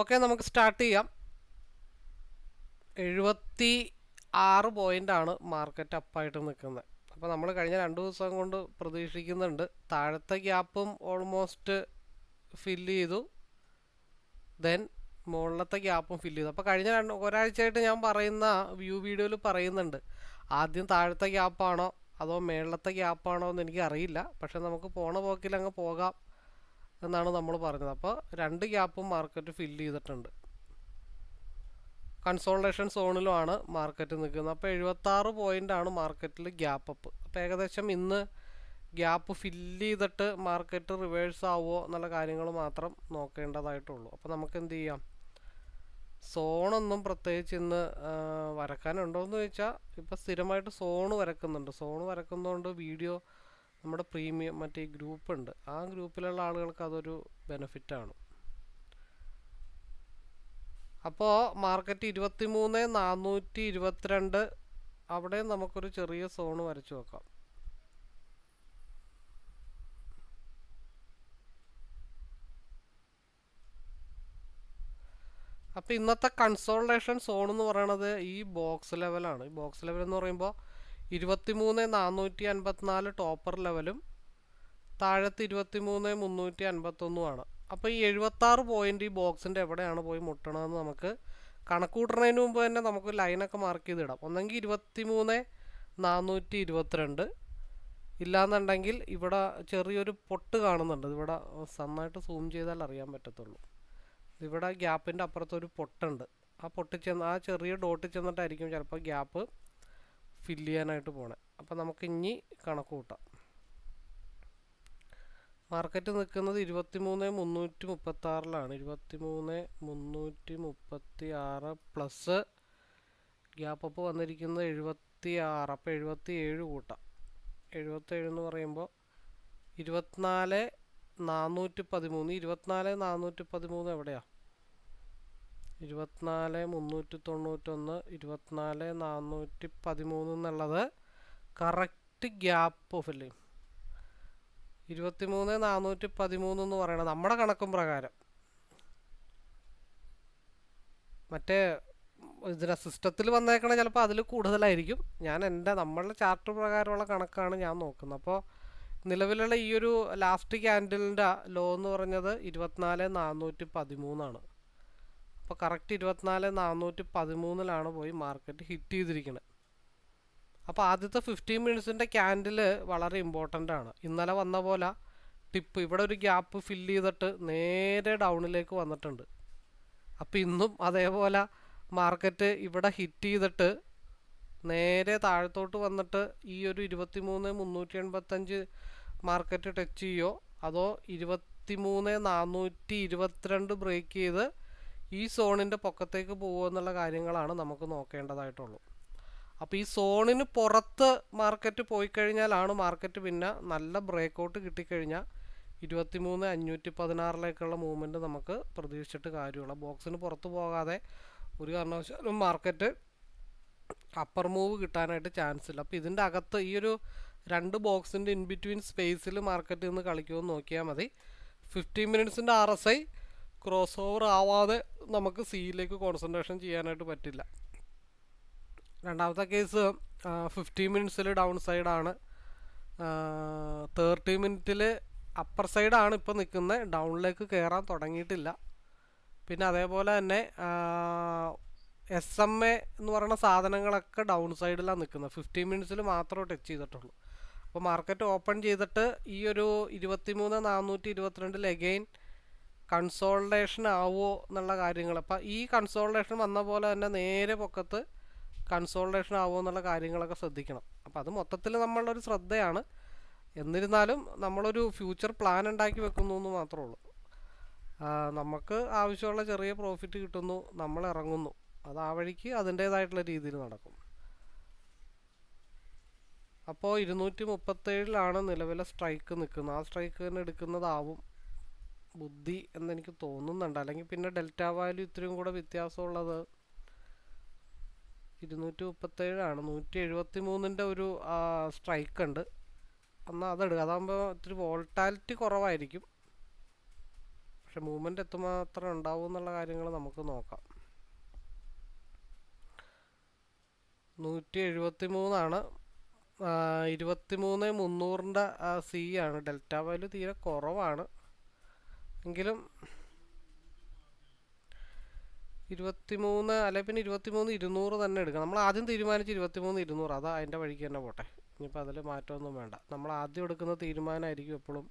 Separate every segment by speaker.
Speaker 1: Okay നമുക്ക് start ചെയ്യാം. എഴുപത്തി ആറ് പോയിന്റാണ് മാർക്കറ്റ് അപ്പായിട്ട് നിൽക്കുന്നത്. അപ്പോൾ നമ്മൾ കഴിഞ്ഞ രണ്ട് ദിവസം കൊണ്ട് പ്രതീക്ഷിക്കുന്നുണ്ട്. താഴത്തെ ഗ്യാപ്പും ഓൾമോസ്റ്റ് ഫില്ല് ചെയ്തു. ദെൻ മുകളിലത്തെ ഗ്യാപ്പും ഫില്ല് ചെയ്തു. അപ്പോൾ കഴിഞ്ഞ രണ്ട് ഒരാഴ്ചയായിട്ട് ഞാൻ പറയുന്ന വ്യൂ വീഡിയോയിൽ പറയുന്നുണ്ട്. ആദ്യം താഴത്തെ ഗ്യാപ്പാണോ അതോ മേളത്തെ ഗ്യാപ്പാണോ എന്ന് എനിക്ക് അറിയില്ല പക്ഷെ നമുക്ക് പോണ പോക്കിൽ അങ്ങ് പോകാം. എന്നാണ് നമ്മൾ പറഞ്ഞത്. അപ്പോൾ രണ്ട് ഗ്യാപ്പും മാർക്കറ്റ് ഫില്ല് ചെയ്തിട്ടുണ്ട്. കൺസോൾട്ടേഷൻ സോണിലുമാണ് മാർക്കറ്റ് നിൽക്കുന്നത്. അപ്പോൾ എഴുപത്താറ് പോയിന്റാണ് മാർക്കറ്റിൽ ഗ്യാപ്പ് അപ്പ്. അപ്പോൾ ഏകദേശം ഇന്ന് ഗ്യാപ്പ് ഫില്ല് ചെയ്തിട്ട് മാർക്കറ്റ് റിവേഴ്സ് ആവുമോ എന്നുള്ള കാര്യങ്ങൾ മാത്രം നോക്കേണ്ടതായിട്ടുള്ളൂ. അപ്പോൾ നമുക്ക് എന്ത് ചെയ്യാം? സോണൊന്നും പ്രത്യേകിച്ച് ഇന്ന് വരക്കാനുണ്ടോ എന്ന് ചോദിച്ചാൽ ഇപ്പോൾ സ്ഥിരമായിട്ട് സോണ് വരക്കുന്നുണ്ട് സോണ് വരക്കുന്നതുകൊണ്ട് വീഡിയോ നമ്മുടെ പ്രീമിയം മറ്റേ ഗ്രൂപ്പ് ഉണ്ട് ആ ഗ്രൂപ്പിലുള്ള ആളുകൾക്ക് അതൊരു ബെനിഫിറ്റാണ്. അപ്പോൾ മാർക്കറ്റ് ഇരുപത്തി മൂന്ന് നാനൂറ്റി ഇരുപത്തിരണ്ട് അവിടെ നമുക്കൊരു ചെറിയ സോണ് വരച്ചു നോക്കാം അപ്പോൾ ഇന്നത്തെ കൺസോൾട്ടേഷൻ സോൺ എന്ന് പറയുന്നത് ഈ ബോക്സ് ലെവലാണ് ഈ ബോക്സ് ലെവൽ എന്ന് പറയുമ്പോൾ ഇരുപത്തി മൂന്ന് നാനൂറ്റി അൻപത്തിനാല് ടോപ്പർ ലെവലും താഴത്ത് ഇരുപത്തി മൂന്ന് മുന്നൂറ്റി അൻപത്തൊന്നുമാണ് അപ്പോൾ ഈ എഴുപത്താറ് പോയിന്റ് ഈ ബോക്സിന്റെ എവിടെയാണ് പോയി മുട്ടണതെന്ന് നമുക്ക് കണക്കൂട്ടണതിന് മുമ്പ് തന്നെ നമുക്ക് ലൈനൊക്കെ മാർക്ക് ചെയ്തിടാം. ഒന്നെങ്കിൽ ഇരുപത്തി മൂന്ന് നാനൂറ്റി ഇരുപത്തിരണ്ട് ഇല്ലാന്നുണ്ടെങ്കിൽ ഇവിടെ ചെറിയൊരു പൊട്ട് കാണുന്നുണ്ട്. ഇവിടെ നന്നായിട്ട് സൂം ചെയ്താൽ അറിയാൻ പറ്റത്തുള്ളൂ. ഇവിടെ ഗ്യാപ്പിന്റെ അപ്പുറത്തൊരു പൊട്ടുണ്ട്. ആ പൊട്ടിച്ചെന്ന് ആ ചെറിയ ഡോട്ടിൽ ചെന്നിട്ടായിരിക്കും ചിലപ്പോൾ ഗ്യാപ്പ് ഫില്ല് ചെയ്യാനായിട്ട് പോണേ. അപ്പോൾ നമുക്ക് ഇനി കണക്ക് കൂട്ടാം. മാർക്കറ്റ് നിൽക്കുന്നത് ഇരുപത്തി മൂന്ന് മുന്നൂറ്റി മുപ്പത്തി ആറിലാണ് ഇരുപത്തി മൂന്ന് മുന്നൂറ്റി മുപ്പത്തി ആറ് പ്ലസ് ഗ്യാപ്പ് അപ്പ് വന്നിരിക്കുന്നത് എഴുപത്തി ആറ് അപ്പോൾ എഴുപത്തി ഏഴ് കൂട്ടാം. എഴുപത്തേഴ് എന്ന് പറയുമ്പോൾ ഇരുപത്തിനാല് നാനൂറ്റി പതിമൂന്ന്. ഇരുപത്തിനാല് നാനൂറ്റി പതിമൂന്ന് എവിടെയാണ് ഇരുപത്തിനാല് മുന്നൂറ്റി തൊണ്ണൂറ്റൊന്ന് ഇരുപത്തിനാല് നാനൂറ്റി പതിമൂന്ന് എന്നുള്ളത് കറക്റ്റ് ഗ്യാപ്പ് ഓഫല്ലേ ഇരുപത്തിമൂന്ന് നാനൂറ്റി പതിമൂന്ന് എന്ന് പറയണത് നമ്മുടെ കണക്കും പ്രകാരം. മറ്റേ ഇതിന് സിസ്റ്റത്തിൽ വന്നേക്കണ ചിലപ്പോൾ അതിൽ കൂടുതലായിരിക്കും. ഞാൻ എന്റെ നമ്മളുടെ ചാർട്ട് പ്രകാരമുള്ള കണക്കാണ് ഞാൻ നോക്കുന്നത്. അപ്പോൾ നിലവിലുള്ള ഈ ഒരു ലാസ്റ്റ് ക്യാൻഡിലിന്റെ ലോ എന്ന് പറഞ്ഞത് ഇരുപത്തിനാല് നാനൂറ്റി പതിമൂന്നാണ്. അപ്പോൾ കറക്റ്റ് ഇരുപത്തിനാല് നാനൂറ്റി പതിമൂന്നിലാണ് പോയി മാർക്കറ്റ് ഹിറ്റ് ചെയ്തിരിക്കുന്നത് അപ്പോൾ ആദ്യത്തെ ഫിഫ്റ്റീൻ മിനിറ്റ്സിന്റെ ക്യാൻഡിൽ വളരെ ഇമ്പോർട്ടന്റ് ആണ്. ഇന്നലെ വന്ന പോലെ ടിപ്പ് ഇവിടെ ഒരു ഗ്യാപ്പ് ഫില്ല് ചെയ്തിട്ട് നേരെ ഡൗണിലേക്ക് വന്നിട്ടുണ്ട്. അപ്പോൾ ഇന്നും അതേപോലെ മാർക്കറ്റ് ഇവിടെ ഹിറ്റ് ചെയ്തിട്ട് നേരെ താഴത്തോട്ട് വന്നിട്ട് ഈ ഒരു ഇരുപത്തി മൂന്ന് മുന്നൂറ്റി എൺപത്തഞ്ച് മാർക്കറ്റ് ടച്ച് ചെയ്യോ? അതോ ഇരുപത്തി മൂന്ന് നാനൂറ്റി ഇരുപത്തിരണ്ട് ബ്രേക്ക് ചെയ്ത് ഈ സോണിന്റെ പൊക്കത്തേക്ക് പോകുക എന്നുള്ള കാര്യങ്ങളാണ് നമുക്ക് നോക്കേണ്ടതായിട്ടുള്ളൂ. അപ്പോൾ ഈ സോണിന് പുറത്ത് മാർക്കറ്റ് പോയി കഴിഞ്ഞാലാണ് മാർക്കറ്റ് പിന്നെ നല്ല ബ്രേക്ക് ഔട്ട് കിട്ടിക്കഴിഞ്ഞാൽ ഇരുപത്തി മൂന്ന് അഞ്ഞൂറ്റി പതിനാറിലേക്കുള്ള മൂവ്മെന്റ് നമുക്ക് പ്രതീക്ഷിച്ചിട്ട് കാര്യമുള്ള. ബോക്സിന് പുറത്ത് പോകാതെ ഒരു കാരണവശാലും മാർക്കറ്റ് അപ്പർ മൂവ് കിട്ടാനായിട്ട് ചാൻസ് ഇല്ല. അപ്പോൾ ഇതിന്റെ അകത്ത് ഈ ഒരു രണ്ട് ബോക്സിന്റെ ഇൻ ബിറ്റ്വീൻ സ്പേസിൽ മാർക്കറ്റിൽ നിന്ന് കളിക്കുമെന്ന് നോക്കിയാൽ മതി. Fifteen മിനിറ്റ്സിന്റെ R S I cross over ആവാതെ നമുക്ക് സിയിലേക്ക് കോൺസെൻട്രേഷൻ ചെയ്യാനായിട്ട് പറ്റില്ല. രണ്ടാമത്തെ കേസ് ഫിഫ്റ്റീൻ മിനിറ്റ്സിൽ ഡൗൺ സൈഡാണ് തേർട്ടി മിനിറ്റിൽ അപ്പർ സൈഡാണ് ഇപ്പോൾ നിൽക്കുന്നത് ഡൗണിലേക്ക് കയറാൻ തുടങ്ങിയിട്ടില്ല. പിന്നെ അതേപോലെ തന്നെ എസ് എം എ എന്ന് പറയുന്ന സാധനങ്ങളൊക്കെ ഡൗൺ സൈഡിലാണ് നിൽക്കുന്നത് ഫിഫ്റ്റീൻ മിനിറ്റ്സിൽ മാത്രമേ ടച്ച് ചെയ്തിട്ടുള്ളൂ. അപ്പോൾ മാർക്കറ്റ് ഓപ്പൺ ചെയ്തിട്ട് ഈ ഒരു ഇരുപത്തി മൂന്ന് നാനൂറ്റി ഇരുപത്തിരണ്ടിൽ എഗെയിൻ കൺസോൾട്ടേഷൻ ആവുമോ എന്നുള്ള കാര്യങ്ങൾ അപ്പം ഈ കൺസോൾട്ടേഷൻ വന്ന പോലെ തന്നെ നേരെ പൊക്കത്ത് കൺസോൾട്ടേഷൻ ആവുമോ എന്നുള്ള കാര്യങ്ങളൊക്കെ ശ്രദ്ധിക്കണം. അപ്പം അത് മൊത്തത്തിൽ നമ്മളൊരു ശ്രദ്ധയാണ്. എന്നിരുന്നാലും നമ്മളൊരു ഫ്യൂച്ചർ പ്ലാൻ ഉണ്ടാക്കി വെക്കുന്നു എന്ന് മാത്രമേ ഉള്ളൂ. നമുക്ക് ആവശ്യമുള്ള ചെറിയ പ്രോഫിറ്റ് കിട്ടുന്നു നമ്മൾ ഇറങ്ങുന്നു. അത് ആ വഴിക്ക് അതിന്റേതായിട്ടുള്ള രീതിയിൽ നടക്കും. അപ്പോൾ ഇരുന്നൂറ്റി മുപ്പത്തേഴിലാണ് നിലവിലെ സ്ട്രൈക്ക് നിൽക്കുന്നത്. ആ സ്ട്രൈക്ക് തന്നെ എടുക്കുന്നതാവും. ബുദ്ധി എന്നെനിക്ക് തോന്നുന്നുണ്ട്. അല്ലെങ്കിൽ പിന്നെ ഡെൽറ്റ വാല്യൂ ഇത്രയും കൂടെ വ്യത്യാസമുള്ളത് ഇരുന്നൂറ്റി മുപ്പത്തേഴാണ് നൂറ്റി എഴുപത്തി മൂന്നിന്റെ ഒരു സ്ട്രൈക്ക് ഉണ്ട് എന്നാൽ അതെടുക്കുക. അതാകുമ്പോൾ ഇത്തിരി വോൾട്ടാലിറ്റി കുറവായിരിക്കും. പക്ഷെ മൂവ്മെന്റ് എത്രമാത്രം ഉണ്ടാവും എന്നുള്ള കാര്യങ്ങൾ നമുക്ക് നോക്കാം. നൂറ്റി എഴുപത്തി മൂന്നാണ് ഇരുപത്തി മൂന്ന് മുന്നൂറിന്റെ സി ആണ്. ഡെൽറ്റ വാല്യൂ തീരെ കുറവാണ്. എങ്കിലും ഇരുപത്തിമൂന്ന് അല്ലെ പിന്നെ ഇരുപത്തിമൂന്ന് ഇരുന്നൂറ് തന്നെ എടുക്കാം നമ്മൾ ആദ്യം തീരുമാനിച്ച് ഇരുപത്തിമൂന്ന് ഇരുന്നൂറ്. അതാ അതിന്റെ വഴിക്ക് തന്നെ പോട്ടെ. ഇനിയിപ്പോൾ അതിൽ മാറ്റമൊന്നും വേണ്ട. നമ്മൾ ആദ്യം എടുക്കുന്ന തീരുമാനമായിരിക്കും എപ്പോഴും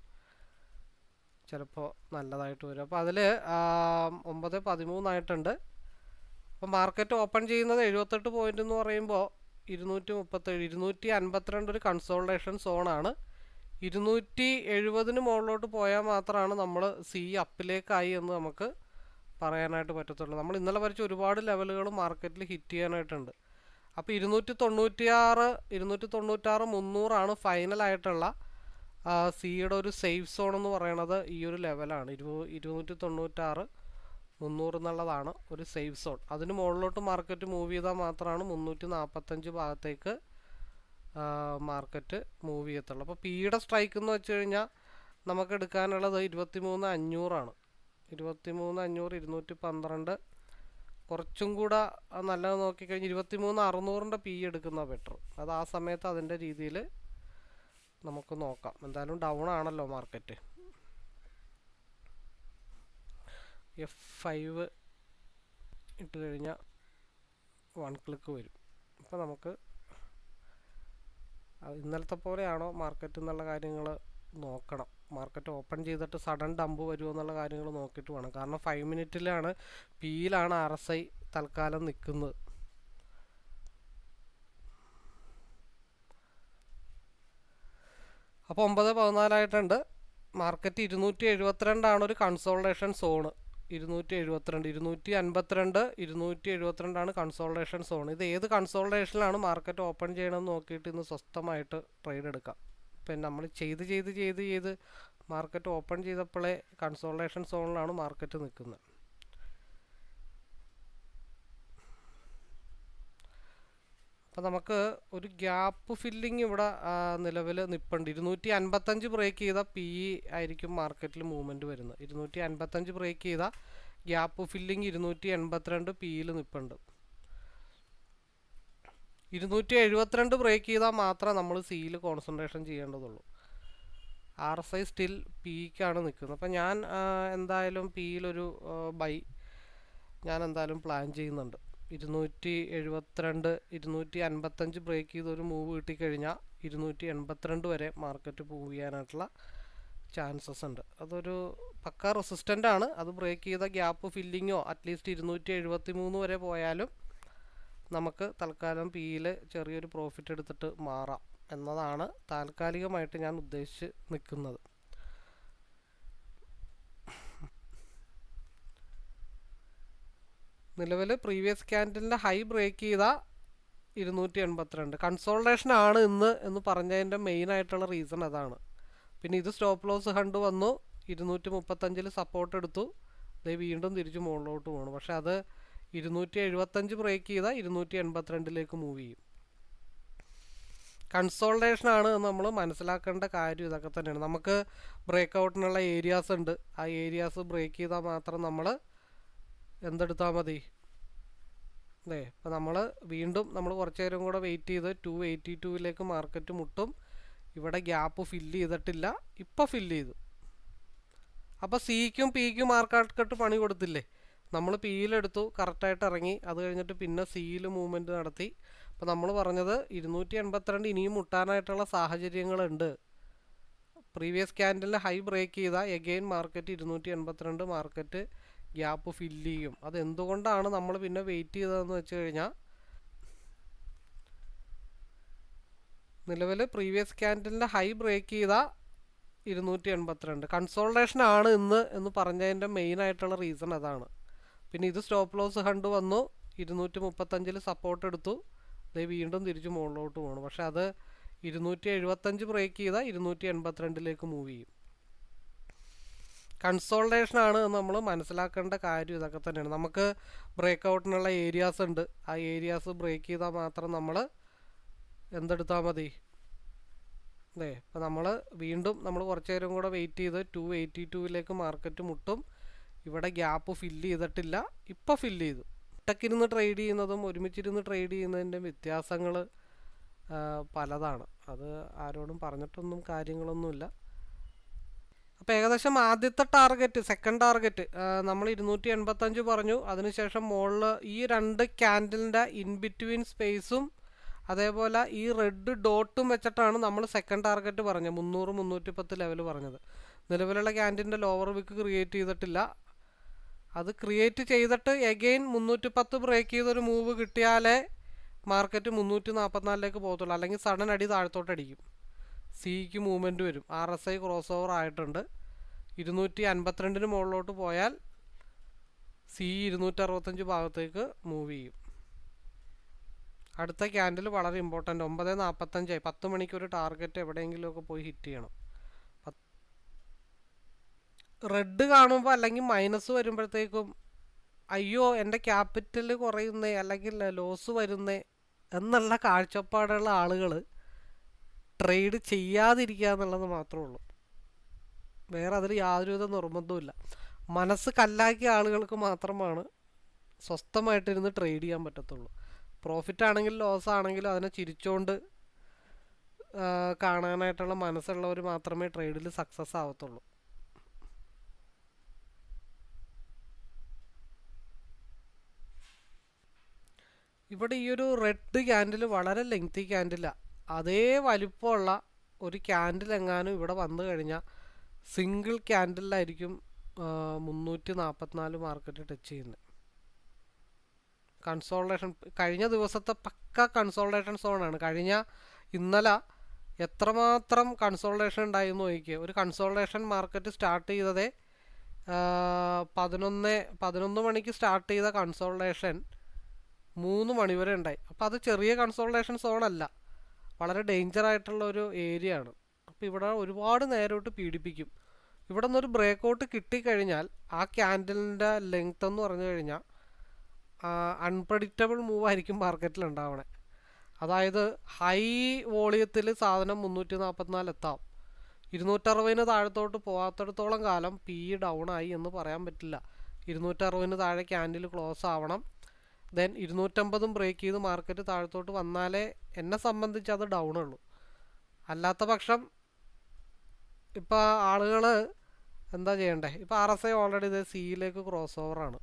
Speaker 1: ചിലപ്പോൾ നല്ലതായിട്ട് വരും. അപ്പോൾ അതിൽ ഒമ്പത് പതിമൂന്നായിട്ടുണ്ട്. അപ്പോൾ മാർക്കറ്റ് ഓപ്പൺ ചെയ്യുന്നത് എഴുപത്തെട്ട് പോയിന്റ് എന്ന് പറയുമ്പോൾ ഇരുന്നൂറ്റി മുപ്പത്തേഴ് ഇരുന്നൂറ്റി അൻപത്തിരണ്ട് ഒരു കൺസോൾട്ടേഷൻ സോണാണ്. ഇരുന്നൂറ്റി എഴുപതിന് മുകളിലോട്ട് പോയാൽ മാത്രമാണ് നമ്മൾ സി അപ്പിലേക്കായി എന്ന് നമുക്ക് പറയാനായിട്ട് പറ്റത്തുള്ളൂ. നമ്മൾ ഇന്നലെ വരച്ച ഒരുപാട് ലെവലുകൾ മാർക്കറ്റിൽ ഹിറ്റ് ചെയ്യാനായിട്ടുണ്ട്. അപ്പോൾ ഇരുന്നൂറ്റി തൊണ്ണൂറ്റിയാറ് ഇരുന്നൂറ്റി തൊണ്ണൂറ്റാറ് മുന്നൂറാണ് ഫൈനലായിട്ടുള്ള സിയുടെ ഒരു സേഫ് സോൺ എന്ന് പറയുന്നത് ഈ ഒരു ലെവലാണ്. ഇരു ഇരുന്നൂറ്റി തൊണ്ണൂറ്റാറ് മുന്നൂറ് എന്നുള്ളതാണ് ഒരു സേഫ് സോൺ. അതിന് മുകളിലോട്ട് മാർക്കറ്റ് മൂവ് ചെയ്താൽ മാത്രമാണ് മുന്നൂറ്റി നാൽപ്പത്തഞ്ച് ഭാഗത്തേക്ക് മാർക്കറ്റ് മൂവ് ചെയ്യത്തുള്ളൂ. അപ്പോൾ പിയുടെ സ്ട്രൈക്ക് എന്ന് വെച്ച് കഴിഞ്ഞാൽ നമുക്ക് എടുക്കാനുള്ളത് ഇരുപത്തി മൂന്ന് അഞ്ഞൂറാണ്. ഇരുപത്തി മൂന്ന് അഞ്ഞൂറ് ഇരുന്നൂറ്റി പന്ത്രണ്ട്. കുറച്ചും കൂടെ നല്ലത് നോക്കിക്കഴിഞ്ഞാൽ ഇരുപത്തി മൂന്ന് അറുന്നൂറിന്റെ പി എടുക്കുന്ന ബെറ്റർ അത് ആ സമയത്ത് അതിന്റെ രീതിയിൽ നമുക്ക് നോക്കാം. എന്തായാലും ഡൗൺ ആണല്ലോ മാർക്കറ്റ് എഫ് ഫൈവ് ഇട്ട് കഴിഞ്ഞാൽ വൺ ക്ലിക്ക് വരും. അപ്പോൾ നമുക്ക് ഇന്നലത്തെ പോലെയാണോ മാർക്കറ്റ് എന്നുള്ള കാര്യങ്ങൾ നോക്കണം. മാർക്കറ്റ് ഓപ്പൺ ചെയ്തിട്ട് സഡൻ ഡമ്പ് വരുമോ എന്നുള്ള കാര്യങ്ങൾ നോക്കിയിട്ട് വേണം. കാരണം ഫൈവ് മിനിറ്റിലാണ് പിയിലാണ് ആർ എസ് ഐ തൽക്കാലം നിൽക്കുന്നത് അപ്പോൾ ഒമ്പത് പതിനാലായിട്ടുണ്ട് മാർക്കറ്റ് ഇരുന്നൂറ്റി എഴുപത്തിരണ്ടാണ് ഒരു കൺസോൾട്ടേഷൻ സോണ് ഇരുന്നൂറ്റി എഴുപത്തിരണ്ട് ഇരുന്നൂറ്റി അൻപത്തിരണ്ട് ഇരുന്നൂറ്റി എഴുപത്തിരണ്ടാണ് കൺസോൾട്ടേഷൻ സോൺ ഇത് ഏത് കൺസോൾട്ടേഷനിലാണ് മാർക്കറ്റ് ഓപ്പൺ ചെയ്യണമെന്ന് നോക്കിയിട്ട് ഇന്ന് സ്വസ്ഥമായിട്ട് ട്രേഡ് എടുക്കാം. ഇപ്പം നമ്മൾ ചെയ്ത് ചെയ്ത് ചെയ്ത് ചെയ്ത് മാർക്കറ്റ് ഓപ്പൺ ചെയ്തപ്പോഴേ കൺസോൾട്ടേഷൻ സോണിലാണ് മാർക്കറ്റ് നിൽക്കുന്നത്. അപ്പോൾ നമുക്ക് ഒരു ഗ്യാപ്പ് ഫില്ലിംഗ് ഇവിടെ നിലവിൽ നിൽപ്പുണ്ട് ഇരുന്നൂറ്റി അൻപത്തഞ്ച് ബ്രേക്ക് ചെയ്ത പി ഇ ആയിരിക്കും മാർക്കറ്റിൽ മൂവ്മെന്റ് വരുന്നത്. ഇരുന്നൂറ്റി അൻപത്തഞ്ച് ബ്രേക്ക് ചെയ്ത ഗ്യാപ്പ് ഫില്ലിംഗ് ഇരുന്നൂറ്റി എൺപത്തിരണ്ട് പിയിൽ നിൽപ്പുണ്ട് ഇരുന്നൂറ്റി എഴുപത്തിരണ്ട് ബ്രേക്ക് ചെയ്താൽ മാത്രമേ നമ്മൾ സിയിൽ കോൺസെൻട്രേഷൻ ചെയ്യേണ്ടതുള്ളൂ. ആർ എസ് ഐ സ്റ്റിൽ പിക്കാണ് നിൽക്കുന്നത് അപ്പോൾ ഞാൻ എന്തായാലും പിയിലൊരു ബൈ ഞാൻ എന്തായാലും പ്ലാൻ ചെയ്യുന്നുണ്ട്. ഇരുന്നൂറ്റി എഴുപത്തിരണ്ട് ഇരുന്നൂറ്റി അൻപത്തഞ്ച് ബ്രേക്ക് ചെയ്ത് ഒരു മൂവ് കിട്ടിക്കഴിഞ്ഞാൽ ഇരുന്നൂറ്റി എൺപത്തിരണ്ട് വരെ മാർക്കറ്റ് മൂവ് ചെയ്യാനായിട്ടുള്ള ചാൻസസ് ഉണ്ട്. അതൊരു പക്ക റെസിസ്റ്റന്റ് ആണ്. അത് ബ്രേക്ക് ചെയ്ത ഗ്യാപ്പ് ഫില്ലിങ്ങോ അറ്റ്ലീസ്റ്റ് ഇരുന്നൂറ്റി എഴുപത്തി മൂന്ന് വരെ പോയാലും നമുക്ക് തൽക്കാലം പിയിൽ ചെറിയൊരു പ്രോഫിറ്റ് എടുത്തിട്ട് മാറാം എന്നതാണ് താൽക്കാലികമായിട്ട് ഞാൻ ഉദ്ദേശിച്ച് നിൽക്കുന്നത്. നിലവിൽ പ്രീവിയസ് ക്യാൻഡലിന്റെ ഹൈ ബ്രേക്ക് ചെയ്ത ഇരുന്നൂറ്റി എൺപത്തിരണ്ട് കൺസോൾട്ടേഷൻ ആണ് ഇന്ന് എന്ന് പറഞ്ഞതിന്റെ മെയിൻ ആയിട്ടുള്ള റീസൺ അതാണ്. പിന്നെ ഇത് സ്റ്റോപ്പ് ലോസ് കണ്ടു വന്നു ഇരുന്നൂറ്റി മുപ്പത്തഞ്ചിൽ സപ്പോർട്ട് എടുത്തു. ഇത് വീണ്ടും തിരിച്ച് മുകളിലോട്ട് പോകണം പക്ഷേ അത് ഇരുന്നൂറ്റി എഴുപത്തഞ്ച് ബ്രേക്ക് ചെയ്താൽ ഇരുന്നൂറ്റി എൺപത്തിരണ്ടിലേക്ക് മൂവ് ചെയ്യും. കൺസോൾട്ടേഷൻ ആണ് നമ്മൾ മനസ്സിലാക്കേണ്ട കാര്യം ഇതൊക്കെ തന്നെയാണ്. നമുക്ക് ബ്രേക്ക് ഔട്ടിനുള്ള ഏരിയാസ് ഉണ്ട്. ആ ഏരിയാസ് ബ്രേക്ക് ചെയ്താൽ മാത്രം നമ്മൾ എന്തെടുത്താൽ മതി. അതെ അപ്പോൾ നമ്മൾ വീണ്ടും നമ്മൾ കുറച്ച് നേരം കൂടെ വെയിറ്റ് ചെയ്ത് ടു എയ്റ്റി ടുവിലേക്ക് മാർക്കറ്റ് മുട്ടും. ഇവിടെ ഗ്യാപ്പ് ഫില്ല് ചെയ്തിട്ടില്ല. ഇപ്പോൾ ഫില്ല് ചെയ്തു. അപ്പോൾ സിക്കും പിക്കും മാർക്കറ്റ് പണി കൊടുത്തില്ലേ? നമ്മൾ പിയിലെടുത്തു കറക്റ്റായിട്ട് ഇറങ്ങി. അത് കഴിഞ്ഞിട്ട് പിന്നെ സിയിൽ മൂവ്മെന്റ് നടത്തി. അപ്പോൾ നമ്മൾ പറഞ്ഞത് ഇരുന്നൂറ്റി എൺപത്തിരണ്ട് ഇനിയും മുട്ടാനായിട്ടുള്ള സാഹചര്യങ്ങളുണ്ട്. പ്രീവിയസ് ക്യാൻഡലിൽ ഹൈ ബ്രേക്ക് ചെയ്താൽ എഗെയിൻ മാർക്കറ്റ് ഇരുന്നൂറ്റി എൺപത്തിരണ്ട് മാർക്കറ്റ് ഗ്യാപ്പ് ഫില്ല് ചെയ്യും. അതെന്തുകൊണ്ടാണ് നമ്മൾ പിന്നെ വെയിറ്റ് ചെയ്തതെന്ന് വെച്ച് കഴിഞ്ഞാൽ നിലവിൽ പ്രീവിയസ് ക്യാൻഡലിന്റെ ഹൈ ബ്രേക്ക് ചെയ്ത ഇരുന്നൂറ്റി എൺപത്തിരണ്ട്. കൺസോൾട്ടേഷൻ ആണ് ഇന്ന് എന്ന് പറഞ്ഞതിന്റെ മെയിൻ ആയിട്ടുള്ള റീസൺ അതാണ്. പിന്നെ ഇത് സ്റ്റോപ്പ് ലോസ് കണ്ടു വന്നു ഇരുന്നൂറ്റി മുപ്പത്തഞ്ചിൽ സപ്പോർട്ട് എടുത്തു. ഇത് വീണ്ടും തിരിച്ച് മുകളിലോട്ട് പോകണം പക്ഷെ അത് ഇരുന്നൂറ്റി എഴുപത്തഞ്ച് ബ്രേക്ക് ചെയ്താൽ ഇരുന്നൂറ്റി എൺപത്തിരണ്ടിലേക്ക് മൂവ് ചെയ്യും. കൺസോൾട്ടേഷൻ ആണ് നമ്മൾ മനസ്സിലാക്കേണ്ട കാര്യം ഇതൊക്കെ തന്നെയാണ്. നമുക്ക് ബ്രേക്ക് ഔട്ടിനുള്ള ഏരിയാസ് ഉണ്ട്. ആ ഏരിയാസ് ബ്രേക്ക് ചെയ്താൽ മാത്രം നമ്മൾ എന്തെടുത്താൽ മതി. അതെ അപ്പോൾ നമ്മൾ വീണ്ടും നമ്മൾ കുറച്ച് നേരം കൂടെ വെയിറ്റ് ചെയ്ത് ടു എയ്റ്റി ടുവിലേക്ക് മാർക്കറ്റ് മുട്ടും. ഇവിടെ ഗ്യാപ്പ് ഫില്ല് ചെയ്തിട്ടില്ല. ഇപ്പോൾ ഫില്ല് ചെയ്തു. ഒറ്റക്കിരുന്ന് ട്രേഡ് ചെയ്യുന്നതും ഒരുമിച്ചിരുന്ന് ട്രേഡ് ചെയ്യുന്നതിന്റെ വ്യത്യാസങ്ങൾ പലതാണ്. അത് ആരോടും പറഞ്ഞിട്ടൊന്നും കാര്യങ്ങളൊന്നുമില്ല. അപ്പോൾ ഏകദേശം ആദ്യത്തെ ടാർഗറ്റ് സെക്കൻഡ് ടാർഗറ്റ് നമ്മൾ ഇരുന്നൂറ്റി എൺപത്തഞ്ച് പറഞ്ഞു. അതിനുശേഷം മുകളിൽ ഈ രണ്ട് ക്യാൻഡിലിന്റെ ഇൻ ബിറ്റ്വീൻ സ്പേസും അതേപോലെ ഈ റെഡ് ഡോട്ടും വെച്ചിട്ടാണ് നമ്മൾ സെക്കൻഡ് ടാർഗറ്റ് പറഞ്ഞത്. മുന്നൂറ് മുന്നൂറ്റി പത്ത് ലെവൽ പറഞ്ഞത്. നിലവിലുള്ള ക്യാൻഡിന്റെ ലോവർ വിക്ക് ക്രിയേറ്റ് ചെയ്തിട്ടില്ല. അത് ക്രിയേറ്റ് ചെയ്തിട്ട് എഗെയിൻ മുന്നൂറ്റി പത്ത് ബ്രേക്ക് ചെയ്തൊരു മൂവ് കിട്ടിയാലേ മാർക്കറ്റ് മുന്നൂറ്റി നാൽപ്പത്തിനാലിലേക്ക് പോകത്തുള്ളൂ. അല്ലെങ്കിൽ സഡൻ അടി താഴത്തോട്ട് അടിക്കും സിക്ക് മൂവ്മെന്റ് വരും. R S I cross over ആയിട്ടുണ്ട്. ഇരുന്നൂറ്റി അൻപത്തിരണ്ടിന് മുകളിലോട്ട് പോയാൽ സി ഇരുന്നൂറ്റി അറുപത്തഞ്ച് ഭാഗത്തേക്ക് മൂവ് ചെയ്യും. അടുത്ത ക്യാൻഡിൽ വളരെ ഇമ്പോർട്ടന്റ് ഒമ്പത് നാൽപ്പത്തഞ്ചായി പത്ത് മണിക്ക് ഒരു ടാർഗറ്റ് എവിടെയെങ്കിലുമൊക്കെ പോയി ഹിറ്റ് ചെയ്യണം. റെഡ് കാണുമ്പോൾ അല്ലെങ്കിൽ മൈനസ് വരുമ്പോഴത്തേക്കും അയ്യോ എന്റെ ക്യാപിറ്റൽ കുറയുന്നേ അല്ലെങ്കിൽ ലോസ് വരുന്നേ എന്നുള്ള കാഴ്ചപ്പാടുള്ള ആളുകൾ ട്രേഡ് ചെയ്യാതിരിക്കുക എന്നുള്ളത് മാത്രമേ ഉള്ളൂ. വേറെ അതിൽ യാതൊരുവിധ നിർബന്ധവുമില്ല. മനസ്സ് കല്ലാക്കിയ ആളുകൾക്ക് മാത്രമാണ് സ്വസ്ഥമായിട്ടിരുന്ന് ട്രേഡ് ചെയ്യാൻ പറ്റത്തുള്ളൂ. പ്രോഫിറ്റ് ആണെങ്കിലും ലോസ് ആണെങ്കിലും അതിനെ ചിരിച്ചുകൊണ്ട് കാണാനായിട്ടുള്ള മനസ്സുള്ളവർ മാത്രമേ ട്രേഡിൽ സക്സസ് ആവത്തുള്ളൂ. ഇവിടെ ഈ ഒരു റെഡ് ക്യാൻഡിൽ വളരെ ലെങ്തി ക്യാൻഡിലാണ് അതേ വലിപ്പമുള്ള ഒരു ക്യാൻഡിൽ എങ്ങാനും ഇവിടെ വന്നു കഴിഞ്ഞാൽ സിംഗിൾ ക്യാൻഡിലായിരിക്കും മുന്നൂറ്റി നാൽപ്പത്തിനാല് മാർക്കറ്റ് ടച്ച് ചെയ്യുന്നത്. കൺസോൾട്ടേഷൻ കഴിഞ്ഞ ദിവസത്തെ പക്ക കൺസോൾട്ടേഷൻ സോണാണ്. കഴിഞ്ഞ ഇന്നലെ എത്രമാത്രം കൺസോൾട്ടേഷൻ ഉണ്ടായിരുന്നു നോക്കിക്കുക ഒരു കൺസോൾട്ടേഷൻ മാർക്കറ്റ് സ്റ്റാർട്ട് ചെയ്തതേ പതിനൊന്ന് പതിനൊന്ന് മണിക്ക് സ്റ്റാർട്ട് ചെയ്ത കൺസോൾട്ടേഷൻ മൂന്ന് മണിവരെ ഉണ്ടായി. അപ്പോൾ അത് ചെറിയ കൺസോൾട്ടേഷൻ സോണല്ല. വളരെ ഡേഞ്ചർ ആയിട്ടുള്ള ഒരു ഏരിയ ആണ് അപ്പോൾ ഇവിടെ ഒരുപാട് നേരോട്ട് പീഡിപ്പിക്കും. ഇവിടെ നിന്നൊരു ബ്രേക്ക് ഔട്ട് കിട്ടിക്കഴിഞ്ഞാൽ ആ ക്യാൻഡലിന്റെ ലെങ്ത് എന്ന് പറഞ്ഞു കഴിഞ്ഞാൽ അൺപ്രഡിക്റ്റബിൾ മൂവ് ആയിരിക്കും മാർക്കറ്റിൽ ഉണ്ടാവണേ അതായത് ഹൈ വോളിയത്തിൽ സാധനം മുന്നൂറ്റി നാൽപ്പത്തിനാല് എത്താം. ഇരുന്നൂറ്ററുപതിന് താഴത്തോട്ട് പോകാത്തടത്തോളം കാലം പി ഡൗൺ ആയി എന്ന് പറയാൻ പറ്റില്ല. ഇരുന്നൂറ്ററുപതിന് താഴെ ക്യാൻഡിൽ ക്ലോസ് ആവണം. ദെൻ ഇരുന്നൂറ്റമ്പതും ബ്രേക്ക് ചെയ്ത് മാർക്കറ്റ് താഴത്തോട്ട് വന്നാലേ എന്നെ സംബന്ധിച്ച് അത് ഡൗൺ ഉള്ളൂ. അല്ലാത്ത പക്ഷം ഇപ്പോൾ ആളുകൾ എന്താ ചെയ്യണ്ടേ? ഇപ്പോൾ ആർ എസ് ഐ ഓൾറെഡി ഇത് സിയിലേക്ക് ക്രോസ് ഓവറാണ്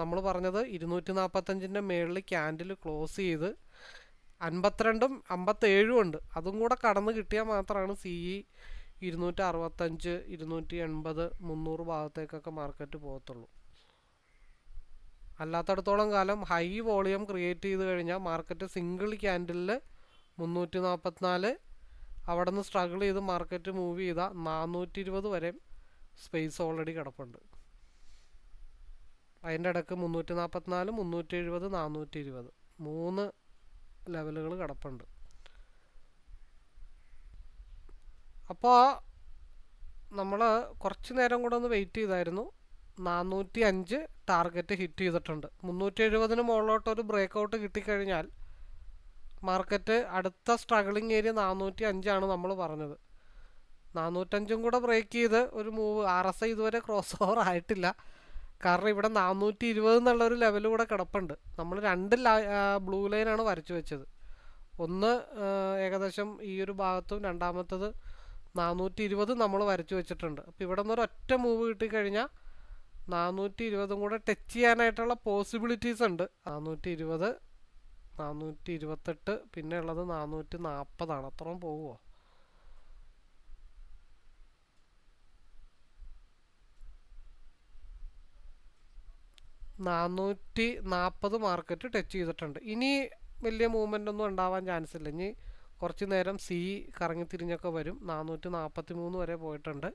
Speaker 1: നമ്മൾ പറഞ്ഞത് ഇരുന്നൂറ്റി നാൽപ്പത്തഞ്ചിന്റെ മേളിൽ ക്യാൻഡിൽ ക്ലോസ് ചെയ്ത് അൻപത്തിരണ്ടും അമ്പത്തേഴും ഉണ്ട്. അതും കൂടെ കടന്ന് കിട്ടിയാൽ മാത്രമാണ് സി ഇ ഇരുന്നൂറ്റി അറുപത്തഞ്ച് ഇരുന്നൂറ്റി എൺപത് മുന്നൂറ് ഭാഗത്തേക്കൊക്കെ മാർക്കറ്റ് പോകത്തുള്ളൂ. അല്ലാത്തടത്തോളം കാലം ഹൈ വോളിയം ക്രിയേറ്റ് ചെയ്ത് കഴിഞ്ഞാൽ മാർക്കറ്റ് സിംഗിൾ ക്യാൻഡിലിൽ മുന്നൂറ്റി നാൽപ്പത്തിനാല് അവിടെ നിന്ന് സ്ട്രഗിൾ ചെയ്ത് മാർക്കറ്റ് മൂവ് ചെയ്താൽ നാനൂറ്റി ഇരുപത് വരെ സ്പേസ് ഓൾറെഡി കിടപ്പുണ്ട്. അതിന്റെ ഇടയ്ക്ക് മുന്നൂറ്റി നാൽപ്പത്തിനാല് മുന്നൂറ്റി എഴുപത് നാനൂറ്റി ഇരുപത് മൂന്ന് ലെവലുകൾ കിടപ്പുണ്ട്. അപ്പോൾ നമ്മൾ കുറച്ച് നേരം കൂടെ ഒന്ന് വെയിറ്റ് ചെയ്തായിരുന്നു. നാനൂറ്റി അഞ്ച് ടാർഗറ്റ് ഹിറ്റ് ചെയ്തിട്ടുണ്ട്. മുന്നൂറ്റി എഴുപതിന് മുകളിലോട്ട് ഒരു ബ്രേക്ക് ഔട്ട് കിട്ടിക്കഴിഞ്ഞാൽ മാർക്കറ്റ് അടുത്ത സ്ട്രഗിളിങ് ഏരിയ നാനൂറ്റി അഞ്ചാണ് നമ്മൾ പറഞ്ഞത്. നാനൂറ്റഞ്ചും കൂടെ ബ്രേക്ക് ചെയ്ത് ഒരു മൂവ് ആർ എസ് ഐ ഇതുവരെ ക്രോസ് ഓവർ ആയിട്ടില്ല. കാരണം ഇവിടെ നാനൂറ്റി ഇരുപത് എന്നുള്ളൊരു ലെവൽ കൂടെ കിടപ്പുണ്ട്. നമ്മൾ രണ്ട് ബ്ലൂ ലൈനാണ് വരച്ചു വെച്ചത്. ഒന്ന് ഏകദേശം ഈ ഒരു ഭാഗത്തും രണ്ടാമത്തത് നാനൂറ്റി ഇരുപത് നമ്മൾ വരച്ചു വെച്ചിട്ടുണ്ട്. അപ്പോൾ ഇവിടെ നിന്ന് ഒരൊറ്റ മൂവ് കിട്ടിക്കഴിഞ്ഞാൽ നാനൂറ്റി ഇരുപതും കൂടെ ടച്ച് ചെയ്യാനായിട്ടുള്ള പോസിബിലിറ്റീസ് ഉണ്ട്. നാനൂറ്റി ഇരുപത് നാനൂറ്റി ഇരുപത്തെട്ട് പിന്നെ ഉള്ളത് നാനൂറ്റി നാൽപ്പതാണ് അത്രയും പോവുമോ നാനൂറ്റി നാൽപ്പത് മാർക്കറ്റ് ടച്ച് ചെയ്തിട്ടുണ്ട്. ഇനി വലിയ മൂവ്മെന്റ് ഒന്നും ഉണ്ടാവാൻ ചാൻസ് ഇല്ല. ഇനി കുറച്ച് നേരം സി കറങ്ങി തിരിഞ്ഞൊക്കെ വരും. നാനൂറ്റി നാൽപ്പത്തി മൂന്ന് വരെ പോയിട്ടുണ്ട്.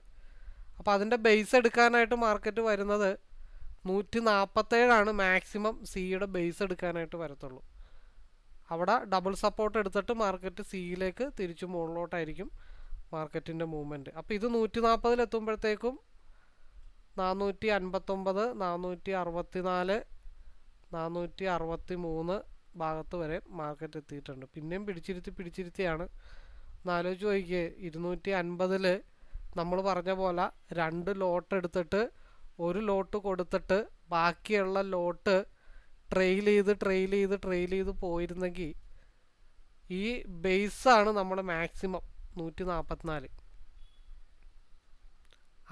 Speaker 1: അപ്പോൾ അതിന്റെ ബേസ് എടുക്കാനായിട്ട് മാർക്കറ്റ് വരുന്നത് നൂറ്റി നാൽപ്പത്തേഴാണ് മാക്സിമം സിയുടെ ബേസ് എടുക്കാനായിട്ട് വരത്തുള്ളൂ. അവിടെ ഡബിൾ സപ്പോർട്ട് എടുത്തിട്ട് മാർക്കറ്റ് സിയിലേക്ക് തിരിച്ചു മുകളിലോട്ടായിരിക്കും മാർക്കറ്റിന്റെ മൂവ്മെന്റ് അപ്പോൾ ഇത് നൂറ്റി നാൽപ്പതിലെത്തുമ്പോഴത്തേക്കും നാനൂറ്റി അൻപത്തൊമ്പത് നാനൂറ്റി അറുപത്തി നാല് നാനൂറ്റി അറുപത്തി മൂന്ന് ഭാഗത്ത് വരെ മാർക്കറ്റ് എത്തിയിട്ടുണ്ട്. പിന്നെയും പിടിച്ചിരുത്തി പിടിച്ചിരുത്തിയാണ്. നാലോ നോക്കിയേ ഇരുന്നൂറ്റി അൻപതിൽ നമ്മൾ പറഞ്ഞ പോലെ രണ്ട് ലോട്ട് എടുത്തിട്ട് ഒരു ലോട്ട് കൊടുത്തിട്ട് ബാക്കിയുള്ള ലോട്ട് ട്രെയിൽ ചെയ്ത് ട്രെയിൽ ചെയ്ത് ട്രെയിൽ ചെയ്ത് പോയിരുന്നെങ്കിൽ ഈ ബേസാണ് നമ്മുടെ മാക്സിമം നൂറ്റി നാൽപ്പത്തിനാല്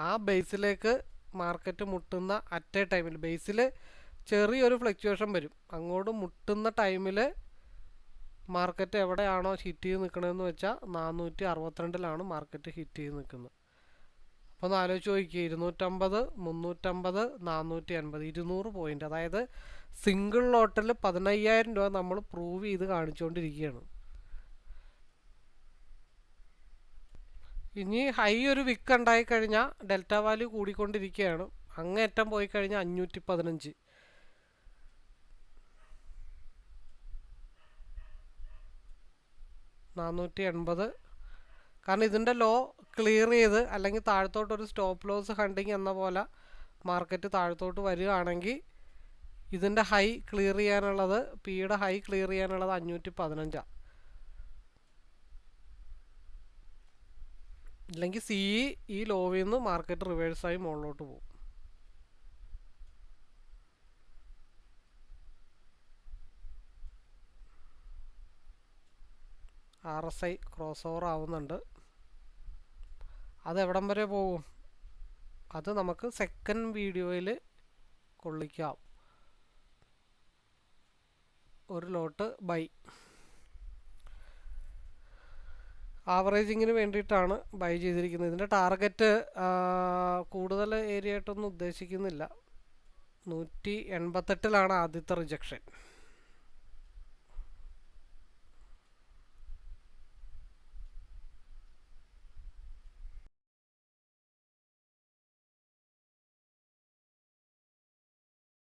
Speaker 1: ആ ബേസിലേക്ക് മാർക്കറ്റ് മുട്ടുന്ന അറ്റ് എ ടൈമിൽ ബേസിൽ ചെറിയൊരു ഫ്ലക്ച്വേഷൻ വരും. അങ്ങോട്ട് മുട്ടുന്ന ടൈമിൽ മാർക്കറ്റ് എവിടെയാണോ ഹിറ്റ് ചെയ്ത് നിൽക്കണമെന്ന് വെച്ചാൽ നാനൂറ്റി അറുപത്തിരണ്ടിലാണ് മാർക്കറ്റ് ഹിറ്റ് ചെയ്ത് നിൽക്കുന്നത് അപ്പോൾ ഒന്ന് ആലോചിച്ച് നോക്കിക്കുക ഇരുന്നൂറ്റമ്പത് മുന്നൂറ്റമ്പത് നാനൂറ്റി അൻപത് ഇരുന്നൂറ് പോയിന്റ് അതായത് സിംഗിൾ ലോട്ടിൽ പതിനയ്യായിരം രൂപ നമ്മൾ പ്രൂവ് ചെയ്ത് കാണിച്ചുകൊണ്ടിരിക്കുകയാണ് ഇനി ഹൈ ഒരു വിക്ക് ഉണ്ടായി കഴിഞ്ഞാൽ ഡെൽറ്റ വാല്യൂ കൂടിക്കൊണ്ടിരിക്കുകയാണ് അങ്ങേറ്റം പോയി കഴിഞ്ഞാൽ അഞ്ഞൂറ്റി പതിനഞ്ച് നാനൂറ്റി എൺപത് കാരണം ഇതിന്റെ ലോ ക്ലിയർ ചെയ്ത് അല്ലെങ്കിൽ താഴത്തോട്ടൊരു സ്റ്റോപ്പ് ലോസ് ഹണ്ടിങ് എന്ന പോലെ മാർക്കറ്റ് താഴത്തോട്ട് വരികയാണെങ്കിൽ ഇതിന്റെ ഹൈ ക്ലിയർ ചെയ്യാനുള്ളത് പിയുടെ ഹൈ ക്ലിയർ ചെയ്യാനുള്ളത് അഞ്ഞൂറ്റി പതിനഞ്ചാണ് ഇല്ലെങ്കിൽ സി ഈ ലോവിൽ നിന്ന് മാർക്കറ്റ് റിവേഴ്സായി മുകളിലോട്ട് പോകും. R S I cross over ആവുന്നുണ്ട്. അത് എവിടം വരെ പോകും? അത് നമുക്ക് സെക്കൻഡ് വീഡിയോയിൽ കൊള്ളിക്കാം. ഒരു ലോട്ട് ബൈ ആവറേജിങ്ങിന് വേണ്ടിയിട്ടാണ് ബൈ ചെയ്തിരിക്കുന്നത്. ഇതിന്റെ ടാർഗറ്റ് കൂടുതൽ ഏരിയ ആയിട്ടൊന്നും ഉദ്ദേശിക്കുന്നില്ല. നൂറ്റി എൺപത്തെട്ടിലാണ് ആദ്യത്തെ റിജക്ഷൻ